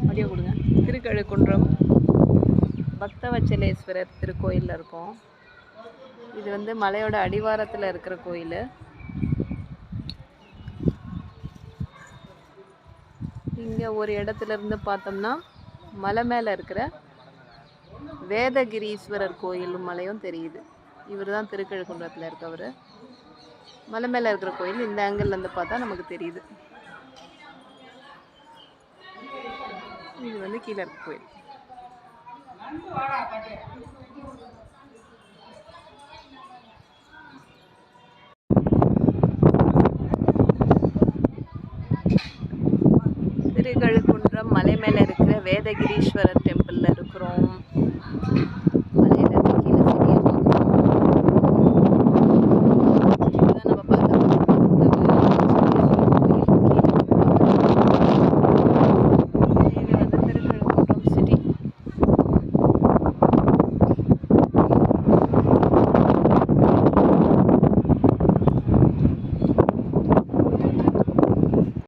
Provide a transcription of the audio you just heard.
அப்படியே கொடுங்க. திருக்கழுக்குன்றம் பக்தவச்சலேஸ்வரர் திருக்கோயிலில் இருக்கோம். இது வந்து மலையோட அடிவாரத்தில் இருக்கிற கோயில். இங்கே ஒரு இடத்துல இருந்து பார்த்தோம்னா மலை மேலே இருக்கிற வேதகிரீஸ்வரர் கோயிலும் மலையும் தெரியுது. இவர் தான் திருக்கழுக்குன்றத்தில் இருக்கவர். மலை மேலே இருக்கிற கோயில் இந்த angle பார்த்தா நமக்கு தெரியுது. இது வந்து கீழே இருக்க கோயில். திருக்கழுக்குன்றம் மலை மேலே இருக்கிற வேதகிரீஸ்வரர் டெம்பிள்